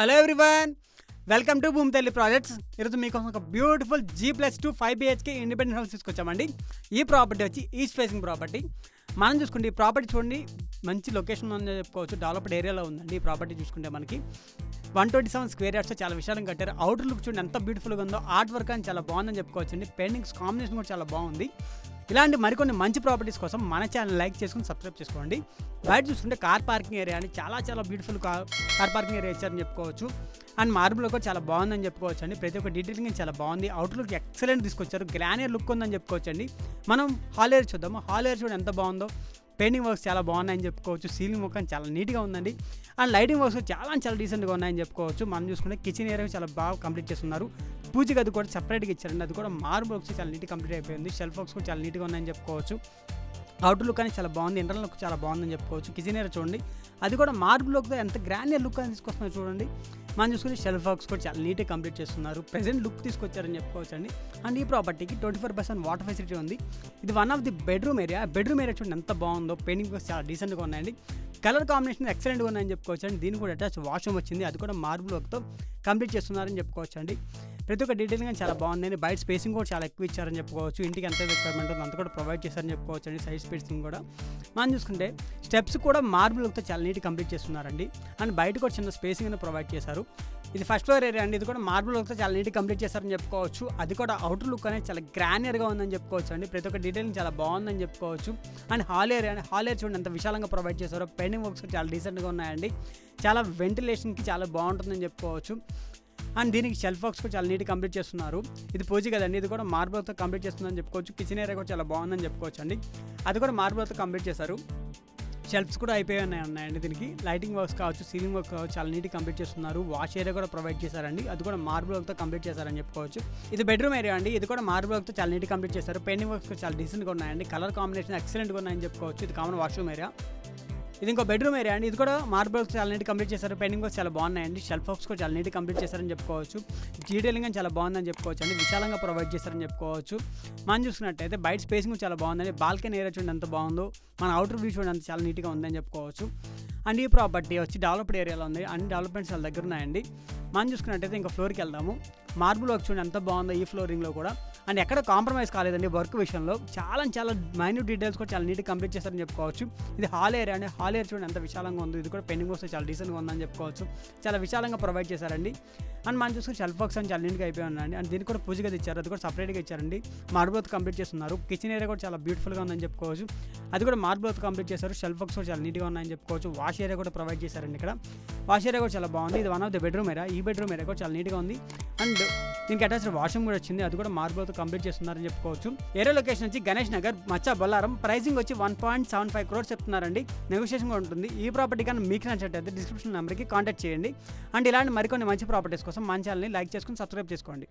Hello everyone welcome to భూమి తల్లి projects ఈరోజు మీకోసం ఒక beautiful G plus two five BHK independent house తీసుకొచ్చామండి. ఈ ప్రాపర్టీ వచ్చి ఈస్ట్ ఫేసింగ్ ప్రాపర్టీ మనం చూసుకుంటే ఈ ప్రాపర్టీ చూడండి మంచి లొకేషన్ ఉందని చెప్పుకోవచ్చు. డెవలప్డ్ ఏరియాలో ఉందండి ఈ ప్రాపర్టీ చూసుకుంటే మనకి. One twenty seven square yards చాలా విశాలం కట్టారు. అవుటర్ లుక్ చూడండి ఎంత బ్యూటిఫుల్గా ఉందో. ఆర్ట్ వర్క్ అని చాలా బాగుందని చెప్పుకోవచ్చు అండి పెయింటింగ్స్ కాంబినేషన్ కూడా చాలా బాగుంది. ఇలాంటి మరికొన్ని మంచి ప్రాపర్టీస్ కోసం మన ఛానల్ లైక్ చేసుకుని సబ్స్క్రైబ్ చేసుకోండి. బయట చూసుకుంటే కార్ పార్కింగ్ ఏరియా అని చాలా చాలా beautiful car car parking area ఇచ్చారని చెప్పుకోవచ్చు. అండ్ మార్బుల్ కూడా చాలా బాగుందని చెప్పుకోవచ్చు అండి ప్రతి ఒక్క డీటెయిలింగ్ చాలా బాగుంది. అవుట్లుక్ ఎక్సలెంట్ తీసుకొచ్చారు. గ్రానియర్ లుక్ ఉందని చెప్పుకోవచ్చు అండి మనం హాల్ ఏర్ చూద్దాము. హాల్ ఏర్ చూడండి ఎంత బాగుందో. పెయింటింగ్ వర్క్స్ చాలా బాగున్నాయని చెప్పుకోవచ్చు సీలింగ్ వర్క్ చాలా నీట్గా ఉందండి. అండ్ లైటింగ్ వర్క్స్ చాలా చాలా డీసెంట్గా ఉన్నాయని చెప్పుకోవచ్చు. మనం చూసుకుంటే కిచెన్ ఏరియా చాలా బాగా కంప్లీట్ చేస్తున్నారు. పూజ గది కూడా సపరేట్గా ఇచ్చారండి. అది కూడా మార్బుల్ వర్క్స్ చాలా నీట్గా కంప్లీట్ అయిపోయింది. షెల్ఫ్ వర్క్స్ కూడా చాలా నీట్గా ఉన్నాయని చెప్పుకోవచ్చు. అవుట్ లుక్ అని చాలా బాగుంది. ఇంటర్నల్ లుక్ చాలా బాగుందని చెప్పుకోవచ్చు. కిజినేర్ చూడండి. అది కూడా మార్బుల్ లుక్తో ఎంత గ్రాండియర్ లుక్ అని తీసుకొస్తున్నారు చూడండి. మనం చూసుకుని షెల్ఫ్ వర్క్స్ కూడా చాలా నీట్గా కంప్లీట్ చేస్తున్నారు. ప్రజెంట్ లుక్ తీసుకొచ్చారని చెప్పుకోవచ్చు అండి. అండ్ ఈ ప్రాపర్టీకి twenty four percent water facility ఉంది. ఇది one of the bedroom area bedroom area చూడండి ఎంత బాగుందో. పెయింటింగ్ చాలా డీసెంట్గా ఉన్నాయండి. కలర్ కాంబినేషన్ ఎక్సలెంట్గా ఉన్నాయని చెప్పుకోవచ్చు అండి. దీనికి కూడా అటాచ్ వాష్రూమ్ వచ్చింది. అది కూడా మార్బుల్ వర్క్తో కంప్లీట్ చేస్తున్నారని చెప్పుకోవచ్చు అండి. ప్రతి ఒక్క డీటెయిల్ కానీ చాలా బాగుంది బయట స్పేసింగ్ కూడా చాలా ఎక్కువ ఇచ్చారని చెప్పుకోవచ్చు. ఇంటికి ఎంత రిక్వైర్మెంట్ ఉందో అంత కూడా ప్రొవైడ్ చేశారని చెప్పుకోవచ్చు అండి. సైడ్ స్పేసింగ్ కూడా. మనం చూసుకుంటే స్టెప్స్ కూడా మార్బుల్తో చాలా నీట్ కంప్లీట్ చేస్తున్నారండి. అండ్ బయట కూడా చిన్న స్పేసింగ్ అనేది ప్రొవైడ్ చేశారు. ఇది ఫస్ట్ ఫ్లోర్ ఏరియా అండి. ఇది కూడా మార్బుల్ వర్క్తో చాలా నీట్ కంప్లీట్ చేశారని చెప్పుకోవచ్చు. అది కూడా అవుటర్ లుక్ అనేది చాలా గ్రానియర్గా ఉందని చెప్పుకోవచ్చు అండి. ప్రతి ఒక్క డీటెయిల్ చాలా బాగుందని చెప్పుకోవచ్చు. And hall area and. Hall area చూడండి ఎంత విశాలంగా ప్రొవైడ్ చేశారో. లైనింగ్ వర్క్స్ చాలా డీసెంట్గా ఉన్నాయండి. చాలా వెంటిలేషన్కి చాలా బాగుంటుందని చెప్పుకోవచ్చు. అండ్ దీనికి షెల్ఫ్ వర్క్స్ కూడా చాలా నీట్ కంప్లీట్ చేస్తున్నారు. ఇది పూజ కదండి ఇది కూడా మార్బుల్తో కంప్లీట్ చేస్తుందని చెప్పుకోవచ్చు. కిచెన్ ఏరియా కూడా చాలా బాగుందని చెప్పుకోవచ్చు అండి అది కూడా మార్బుల్తో కంప్లీట్ చేశారు. షెల్ఫ్స్ కూడా అయిపోయి ఉన్నాయి ఉన్నాయండి దీనికి. లైటింగ్ వర్క్స్ కావచ్చు సీలింగ్ వర్క్ కావచ్చు చాలా నీట్గా కంప్లీట్ చేస్తున్నారు. వాష్ ఏరియా కూడా ప్రొవైడ్ చేశారండి. అది కూడా మార్బుల్ వర్క్తో కంప్లీట్ చేశారని చెప్పుకోవచ్చు. ఇది బెడ్రూమ్ ఏరియా అండి. ఇది కూడా మార్బుల్ వర్క్తో చాలా నీట్గా కంప్లీట్ చేశారు. పెయింటింగ్ వర్క్స్ చాలా డీసెంట్గా ఉన్నాయండి. కలర్ కాంబినేషన్ ఎక్సలెంట్గా ఉన్నాయని చెప్పుకోవచ్చు. ఇది కామన్ వాష్రూమ్ ఏరియా ఇది ఇంకో బెడ్రూమ్ ఏరియా అండి. ఇది కూడా మార్బల్స్ చాలా నీట్ కంప్లీట్ చేశారు. పెయింటింగ్ కూడా చాలా బాగున్నాయండి. షెల్ఫ్ వర్క్స్ కూడా చాలా నీట్ కంప్లీట్ చేశారని చెప్పుకోవచ్చు. డీటెయిలింగ్ అని చాలా బాగుందని చెప్పుకోవచ్చు అండి. విశాలంగా ప్రొవైడ్ చేశారని చెప్పుకోవచ్చు. మనం చూసుకున్నట్టయితే బయట స్పేసింగ్ చాలా బాగుందండి. బాల్కనీ ఏరియా చూడండి ఎంత బాగుందో. మన అవుటర్ వ్యూ చూడండి అంత చాలా నీట్గా ఉందని చెప్పుకోవచ్చు. అండ్ ఈ ప్రాపర్టీ వచ్చి డెవలప్డ్ ఏరియాలో ఉంది. అన్ని డెవలప్మెంట్స్ వాళ్ళ దగ్గర ఉన్నాయండి. మనం చూసుకున్నట్టయితే ఇంకా ఫ్లోర్కి వెళ్దాము. మార్బుల్ వర్క్ చూడండి ఎంత బాగుందో ఈ ఫ్లోరింగ్లో కూడా. అండ్ ఎక్కడ కాంప్రమైజ్ కాలేదండి వర్క్ విషయంలో. చాలా చాలా మైన్యూట్ డీటెయిల్స్ కూడా చాలా నీట్గా కంప్లీట్ చేస్తారని చెప్పుకోవచ్చు. ఇది హాల్ ఏరియా అండి. హాల్ ఏరియా చూడండి ఎంత విశాలంగా ఉంది. ఇది కూడా పెండింగ్ వస్తే చాలా డీసెంట్గా ఉందని చెప్పుకోవచ్చు. చాలా విశాలంగా ప్రొవైడ్ చేశారండి. అండ్ మనం చూసుకుని షెల్ఫ్ వర్క్స్ అని చాలా నీట్గా అయిపోయి ఉన్నాయండి. అండ్ దీనికి కూడా పూజగా ఇచ్చారు. అది కూడా సపరేట్గా ఇచ్చారండి. మార్బుల్ కంప్లీట్ చేస్తున్నారు. కిచెన్ ఏరియా కూడా చాలా బ్యూటిఫుల్గా ఉందని చెప్పుకోవచ్చు. అది కూడా మార్బుల్ కంప్లీట్ చేశారు. షెల్ఫ్ వర్క్స్ కూడా చాలా నీట్గా ఉన్నాయని చెప్పుకోవచ్చు. వాష్ ఏరియా కూడా ప్రొవైడ్ చేశారండి ఇక్కడ. వాష్ ఏరియా కూడా చాలా బాగుంది. ఇది one of the bedroom area ఈ బెడ్రూమ్ ఏరియా కూడా చాలా నీట్గా ఉంది. అండ్ దీనికి అటాచ్డ్ వాష్రూమ్ కూడా వచ్చింది. అది కూడా మార్బుల్తో కంప్లీట్ చేస్తున్నారని చెప్పుకోవచ్చు. ఏరే లొకేషన్ వచ్చి గణేష్ నగర్ మచ్చా బొల్లారం ప్రైసింగ్ వచ్చి one point seven five crores చెప్తున్నారండి. నెగోషియేషన్ కూడా ఉంటుంది. ఈ ప్రాపర్టీ కానీ మీకు నచ్చినట్టయితే డిస్క్రిప్షన్ నెంబర్కి కాంటాక్ట్ చేయండి. అండ్ ఇలాంటి మరికొన్ని మంచి ప్రాపర్టీస్ కోసం మన ఛానల్ని లైక్ చేసుకుని సబ్స్క్రైబ్ చేసుకోండి.